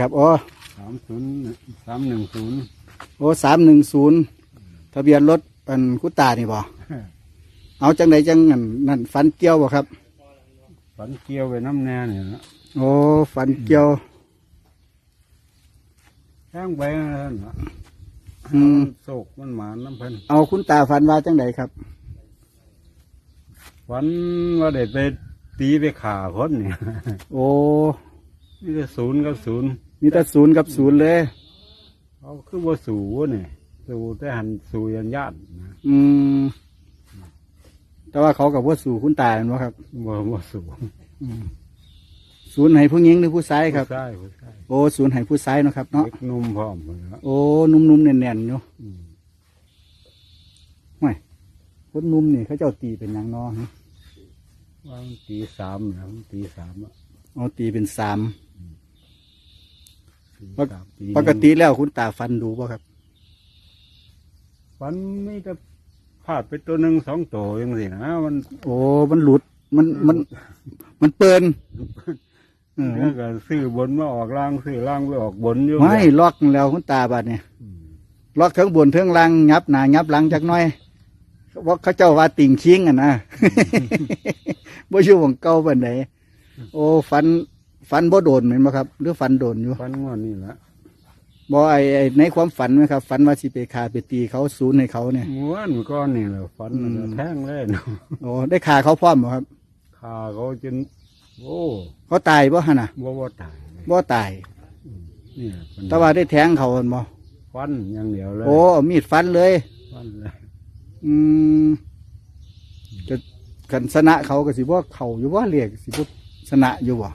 ครับโอ้สามศูนย์สามหนึ่งศูนย์โอ้สามหนึ่งศูนย์ทะเบียนรถอันคุตานี่บ่เอาจังไหนจังนั่นนั่นฝันเกี่ยวบ่ครับ ฝันเกี่ยวไปน้ำแน่เนี่ยนะโอ้ฝันเกี่ยวแท่งไปนั่นนะอืม โศกมันหมาน้ำเพิ่นเอาคุณตาฝันว่าจังไหนครับ ฝันว่าเด็ดไปตีไปขาคนเนี่ยโอ้ นี่จะศูนย์กับศูนย์ มีแต่ศูนย์กับศูนย์เลยเขาคือว่าสู่เนี่ยสู่แต่หันสู่ยันญาตินะอืม แต่ว่าเขากับว่าสู่คุณตาเห็นบ่ครับว่าว่าสู่อืมศูนย์ให้ผู้หญิงหรือผู้ชายครับผู้ชายผู้ชายโอ้ศูนย์ให้ผู้ชายเนาะครับเนาะ เด็กหนุ่มพร้อมเลยนะโอ้นุ่มๆแน่นๆอยู่อืมคนนุ่มนี่เขาเจ้าตีเป็นหยังเนาะว่ามันตีสามนะมันตีสามอะ เอาตีเป็นสาม ตีปกสามตีปกติแล้วคุณตาฟันดูป่ะครับฝันไม่จะพลาดไปตัวหนึ่งสองตัวยังสินะมัน โอ้มันหลุดมันมัน มันเปินเออแล้วก็ซื้อบนมาออกล่างซื้อล่างไปออกบนอยู่ไม่ล็อกแล้วคุณตาบาดเนี่ยอืมล็อกทั้งบนทั้งล่างยับหนายับหลังจักหน้อยว่าเขาเจ้าว่าติ่งคิงอะนะบ่ชื่อของเก่าปานไหนโอ้ฟัน ฟันบ่โดนเหมือนบ่ครับ หรือฟันโดนอยู่ฝันว่านี่แหละบ่ไอไอ้ในความฝันไหมครับฝันว่าสิไปฆ่าไปตีเขาศูนย์ให้เขาเนี่ย ม้วนก้อนนี่แหละฝันมันอืมแท่งเลยเนาะโอ้ได้ฆ่าเขาพร้อมบ่ครับ ขาเขาจนโอ้เขาตายบ่ฮะน่ะบ่ว่าตายบ่ตาย นี่แหละปัญหแต่ว่าได้แทงเขาหั่นบ่ฟันอย่างเดียวเลยโอ้เอามีดฟันเลย ฟันเลยอืมจะกันชนะเขาก็สิบ่เขาอยู่ว่าเรียกสิบ่ชนะอยู่บ่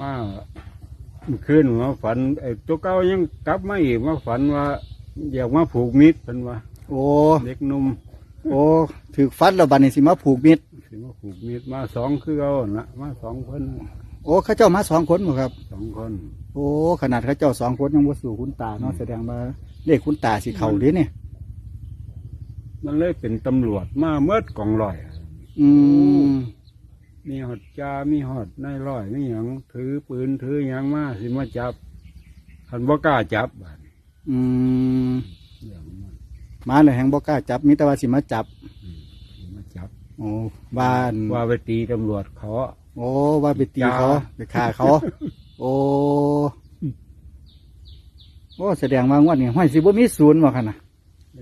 มาขึ้นมาฝันไอ้ตัวเก่ายังกลับมาอีกมาฝันว่าอยากมาผูกมิตรเป็นว่าโอ้เด็กหนุ่มโอ้ถือฟันแล้วบัดนี้สิมาผูกมิดสิมาผูกมิตรมาสองคือเอาละมาสองคนโอ้เขาเจ้ามาสองคนบ่ครับสองคน โอ้ขนาดเขาเจ้าสองคนยังบ่สู่คุณตาเนาะแสดงว่าเลขคุณตาสิเข้าเด้เนี่ยมันเลยเป็นตำรวจมาเมิดกองลอย อืม มีหอดจามีหอดนายร้อยมีหยังถือปืนถือหยังมาสิมาจับคันบ่กล้าจับบัดอืมเรื่องมันมาเลยแฮงบ่กล้าจับมีแต่ว่าสิมาจับสิมาจับ โอ้บ้านว่าไปตีตำรวจเขา โอ้ว่าไปตีเขาจ้า ไปฆ่าเขา โอ้โอ้แสดงว่างวดนี้ห้อยสิบ่มีศูนย์บ่คั่นน่ะ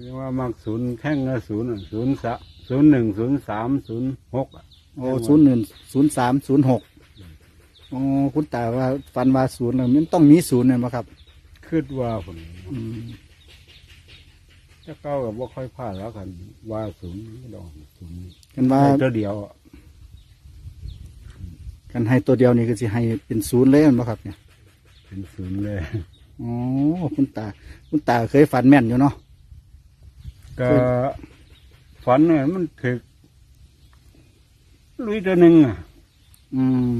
เรียกว่ามักศูนย์แข่งกับศูนย์อะศูนย์สะศูนย์หนึ่งศูนย์สามศูนย์หกอะ โอ้ศูนย์หนึ่งศูนย์สามศูนย์หกโอ้คุณตาว่าฟันว่าศูนย์แล้วมันต้องมีศูนย์เลยมั้ครับคิดว่าผมอืมจะเก้ากับว่าค่อยพลาดแล้วกัน ว่าศูนย์ดอกศูนย์กันว่าตัวเดียวอะกันให้ตัวเดียวนี่คือสิให้เป็นศูนย์เลยมั้ครับ เนี่ย เป็นศูนย์เลยอ๋อคุณตา คุณตาเคยฝันแม่นอยู่เนาะก็ฝันเนี่ยมันถึก ลุยตัวหนึ่งอะ อืม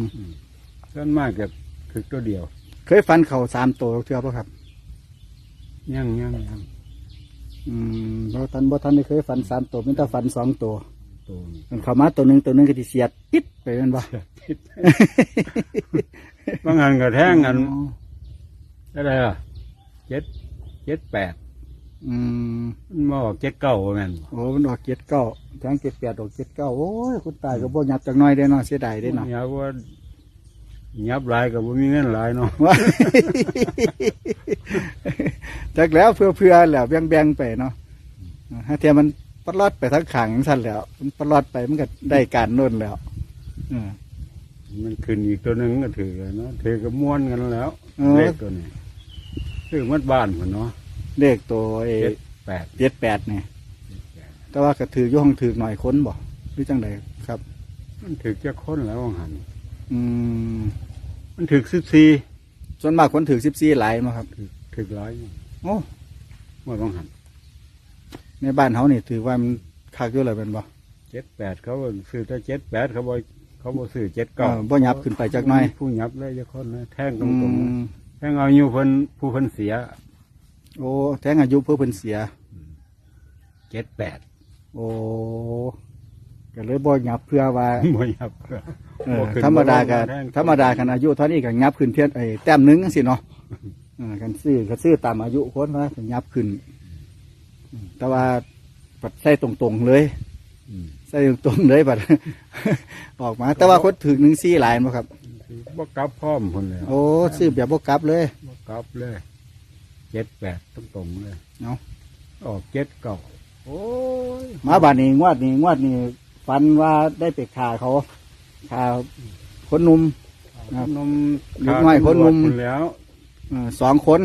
ส่วนมากจะถึกตัวเดียว เคยฝันเข่าสามตัวเทื่อป่ะครับ ยังยังยังอืมเพราะท่านบ่ท่านได้เคยฝันสามตัวเป็นแต่ฝันสองตัวตัวนี้มันเข้ามาตัวหนึ่งตัวหนึ่งก็ที่เสียดปิดไปเป็นบ่ บางอันก็แท่งกันอ๋ออะไรล่ะเจ็ดเจ็ดแปดอืม มันมาออกเจ็ดเก้าแม่นบ่โอ้มันออกเจ็ดเก้า ทั้งเจ็ดแปดออกเจ็ดเก้าโอ้ยคุณตาก็บ่ยับจักหน้อยได้เนาะเสียดายได้เนาะอย่าว่ายับหลายกับว่ามีเงินหลายเนาะว่า จากแล้วเพื่อเพื่อแล้วแบ่งแบ่งๆไปเนาะถ้าเทียมันปลอดไปทั้งขังสั้นแล้ว มันปลอดไปมันก็ได้การโน่นแล้วเออ มันขึ้นอีกตัวหนึ่งก็ถือกันเนาะถือกับม้วนกันแล้วเออ เลขตัวนี้คือมัดบ้านผมเนาะเลขตัวเอเจ็ดแปดเจ็ดแปดเนี่ย แต่ว่าก็ถืออยุ่ห้องถือหน่อยค้นบ่หรือจังไดครับ มันถือจะค้นแล้วว่าหันอืมมันถือสิบสี่ส่วนมากคนถือสิบสี่หลายมาครับถือถือร้อยโอ้ว่าต้องหันในบ้านเขานี่ถือว่ามันคักอยู่เลยเป็นบ่เจ็ดแปดเขาก็ซื้อแต่เจ็ดแปดเขาบอกเขาบอกซื้อเจ็ดเอเก้าอบ่ยับขึ้นไปจักหน่อยผู้ยับเลยจะค้นเลยแท่งตรอืงๆเลยมแท่งเอาอยู่เพิ่นผู้เพิ่นเสีย โอ้แท้งอายุเพื่อเพิ่นเสียเจ็ดแปด โอ้ก็เลยบ่หยับเพื่อว่าบ่ยับเออบ่ขึ้นธรรมดากับ่ลงแทงธรรมดากันอายุเท่านี้ก็ยับขึ้นเทียนไอ้แต้มหนึงจังซี่เนาะเออกันซื้อก็ซื้อตามอายุคนว่าก็ยับขึ้นอืมแต่ว่าปัดใส่ตรงๆเลย อืมใส่ตรงๆเลยบัด ออกมา แต่ว่าคนถึงหนึ่งซี่หลายบ่ครับ บ่กลับพร้อมคนเลยโอ้ซื้อแบบบ่กลับเลย บ่กลับเลยเจ็ดแปดตรงตรงๆเลยเนาะ ออกเจ็ดเก่า โอ้ยมาบาดนี้งวดนี้งวดนี้ฝันว่าได้ไปฆ่าเขาฆ่าคนหนุ่มครับนมเด็กน้อยคนหนุ่มขาดตำรวจแล้วเออสองคน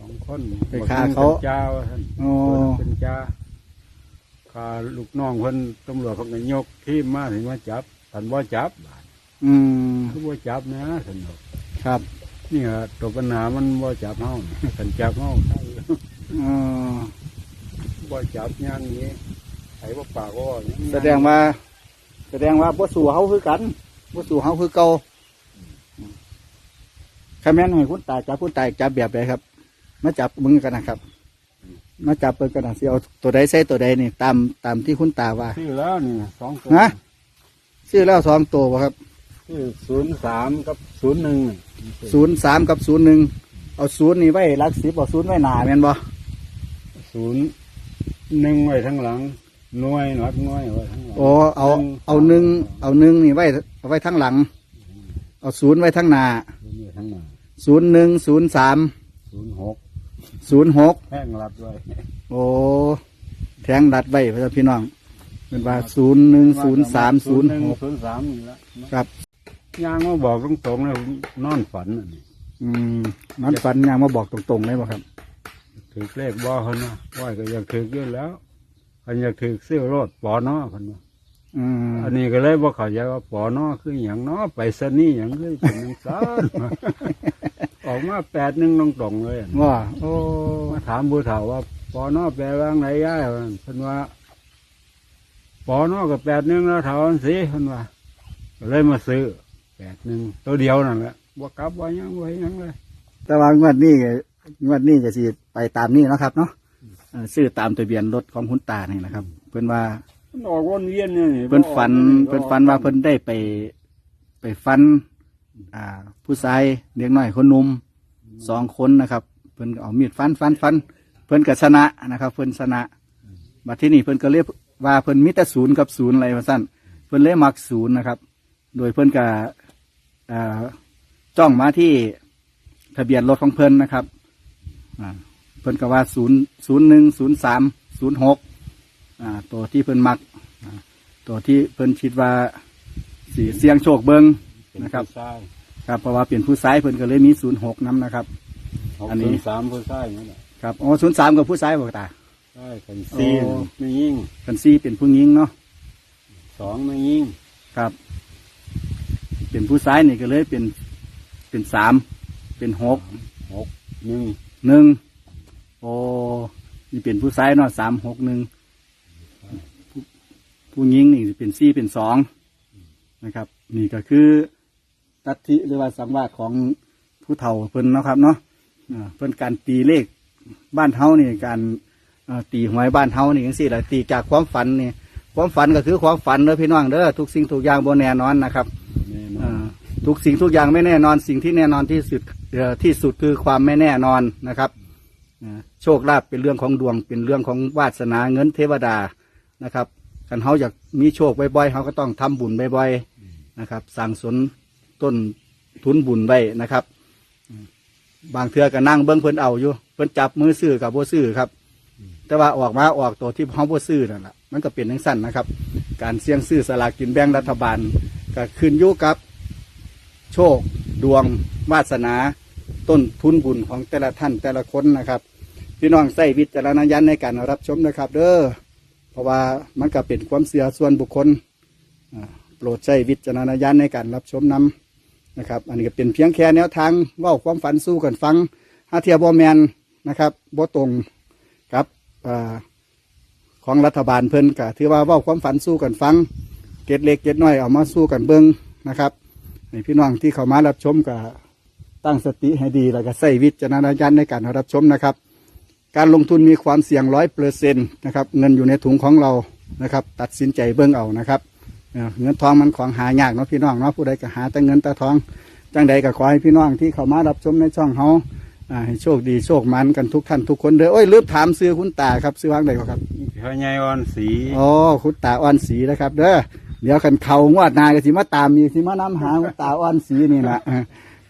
สองคนไปฆ่าเขาบอกเป็นเจ้าว่าท่านโอ้เป็นเจ้าขาลูกน้องคนตำรวจเขาก็ยกทีมมาถึงมาจับท่านว่าจับอืมคือว่าจับนะท่านบอกครับนี่ฮะตัวปัญหามันว่าจับเฮาน่ะท่านจับเฮา เออ ว่าจับงานนี้ไอ้ว่าปากว่าอย่างนี้แสดงว่า แสดงว่าบ่สู่เฮาคือกันบ่สู่เฮาคือเก่าคำแม่นให้คุณตาจับคุณตาจับแบบใดครับ มาจับมึงกันนะครับ มาจับเปิดกันนะสิเอาตัวใดใส่ตัวใดนี่ตามตามที่คุณตาว่าชื่อแล้วนี่สองตัวฮะซื้อแล้วสองตัวบ่ครับชื่อศูนย์สามกับศูนย์หนึ่งศูนย์สามกับศูนย์หนึ่งเอาศูนย์นี่ไว้หลักสิบเอาศูนย์ไว้หนาแม่นบ่ศูนย์ หนึ่งไว้ทั้งหลังหน่วยหลักหน่วยไว้ทั้งหลังโอ้เอาเอาหนึ่งเอาหนึ่งนี่ไว้เอาไว้ทั้งหลัง เอาศูนย์ไว้ทั้งหน้าหน่วยทั้งหลังศูนย์หนึ่งศูนย์สามศูนย์หกศูนย์หกแห้งรัดไว้โอ้แทงดัดไว้เพื่อนพี่น้องเป็นว่าศูนย์หนึ่งศูนย์สามศูนย์หกศูนย์สามนี่ละครับย่างมาบอกตรงๆเลยนอนฝันน่ะนี่อืมนั้นฝันยังมาบอกตรงๆเลยบ่ครับ ถือเลขบ่คนนะว่าก็อยากถือเยอะแล้วอันอยากถือซื้อรถปอนอคนว่าอืมอันนี้ก็เลยบ่เข้าใจว่าปอนอคืออย่างน้อไปสนี่อย่างคือเป็นอย่างซานออกมาแปดหนึ่งตรงๆเลยอะว่าโอ้มาถามผู้เฒ่าว่าปอนอแปลว่าไหนย่ายว่าเพิ่นว่าปอนอกับแปดหนึ่งแล้วเฒ่าอันสิเพิ่นว่าก็เลยมาซื้อแปดหนึ่งตัวเดียวนั่นแหละบ่กลับว่าหยังบ่เฮ็ดหยังเลยแต่ว่างวดนี้ก็ งวดนี้จะสิไปตามนี้เนาะครับเนาะเออซื้อตามทะเบียนรถของคุณตานี่นะครับ เพิ่นว่า มันออกวนเวียนเนี่ยนี่เพิ่นฝันบ่ออกเพิ่นฝันว่าเพิ่นได้ไปไปฟัน อ่า ผู้ชายเด็กน้อยคนหนุ่มสองคนนะครับ เพิ่นก็เอามีดฟันฟันฟัน เพิ่นก็ชนะนะครับ เพิ่นชนะบัดที่นี่เพิ่นก็เรียกว่าเพิ่นมีแต่ศูนย์กับศูนย์อะไรมาสั้นเพิ่นเลยมักศูนย์นะครับ โดยเพิ่นก็อ่าจ้องมาที่ทะเบียนรถของเพิ่นนะครับอ่า เพิ่นก็ว่าศูนย์ศูนย์หนึ่งศูนย์สามศูนย์หกอ่าตัวที่เพิ่นมักอ่าตัวที่เพิ่นคิดว่าสีเสียงโชคเบิงเป็นนะครับผู้ชายครับเพราะว่าเป็นผู้ซ้ายเพิ่นก็เลยมีศูนย์หกน้ำนะครับหกอันนี้ศูย์สามผู้ชายนี่แหละครับอ๋อศูนย์สามกับผู้ซ้ายบอกตาใช่กันสี่โอ้ไม่ยิ่งกันซี่เป็นผู้หญิงเนาะสองไม่ยิ่งครับ เป็นผู้ซ้ายนี่ก็เลยเป็นเป็นสามเป็นหกหกหนึ่ง หนึ่งโอ้นี่เป็นผู้ซ้ายเนาะสามหกหนึ่งผู้ผู้หญิงนี่เป็นซี่เป็นสองนะครับ นี่ก็คือตัทธิหรือว่าสังวาสของผู้เฒ่าเพิ่นเนาะครับเนาะอ่าเพิ่นการตีเลขบ้านเฮานี่การเอ่อตีหวยบ้านเฮานี่จังซี่แหละตีจากความฝันนี่ความฝันก็คือความฝันเด้อพี่น้องเด้อทุกสิ่งทุกอย่างบ่แน่นอนนะครับแน่นออ่าน ทุกสิ่งทุกอย่างไม่แน่นอนสิ่งที่แน่นอนที่สุดเออที่สุดคือความไม่แน่นอนนะครับอ่าโชคลาภเป็นเรื่องของดวง เป็นเรื่องของวาสนาเงินเทวดานะครับกันเขาอยากมีโชคบ่อยๆเขาก็ต้องทำบุญบ่อยๆนะครับสั่งสนต้นทุนบุญไว้นะครับ บางเทือก็นั่งเบิ้งเพิ่นเอาอยู่ เพิ่นจับมือซื้อกับบ่ซื้อครับ แต่ว่าออกมาออกตัวที่เขาบ่ซื้อนั่นแหละมันก็เป็นทั้งสั้นนะครับ การเสี่ยงซื้อสลากกินแบ่งรัฐบาลก็ขึ้นอยู่กับ โชค ดวง วาสนา ต้นทุนบุญของแต่ละท่านแต่ละคนนะครับ พี่น้องใส่วิจารณญาณในการรับชมนะครับ เด้อเพราะว่ามันก็เป็นความเสียส่วนบุคคลโปรดใช้วิจารณญาณในการรับชมนำนะครับ อันนี้ก็เป็นเพียงแค่แนวทางว่าความฝันสู้กันฟังฮาเทียบอแมนนะครับบ่ตรงกับอของรัฐบาลเพิ่นก็ถือว่าว่าความฝันสู้กันฟังเกตเล็กเกตน้อยเอามาสู้กันเบิ้งนะครับ ให้พี่น้องที่เข้ามารับชมก็ตั้งสติให้ดีแล้วก็ใส่วิจารณญาณในการรับชมนะครับ การลงทุนมีความเสี่ยงร้อยเปอร์เซ็นต์นะครับ เงินอยู่ในถุงของเรานะครับ ตัดสินใจเบิ้งเอานะครับเออเงินทองมันของหายากเนาะพี่น้องเนาะผู้ใดก็หาแต่เงินแต่ทองจังใดก็ขอให้พี่น้องที่เข้ามารับชมในช่องเฮาอ่าให้โชคดีโชคมันกันทุกท่านทุกคนเด้อโอ้ยลืมถามซื้อคุณตาครับซื้อวางใดก็ครับพญายอ่อนสีอ๋อคุณตาอ่อนสีนะครับ เด้อ เดี๋ยวกันเขางวดหนายก็สิมาตามอีกสิมาน้ำหางตาอ่อนสีนี่นะ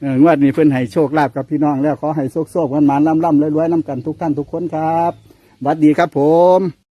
เอองวดนี้เพื่อนให้โชคลาภกับพี่น้องแล้วขอให้โชคโชคกันมันล่ำล่ำรวยๆน้ำกันทุกท่านทุกคนครับสวัสดีครับผม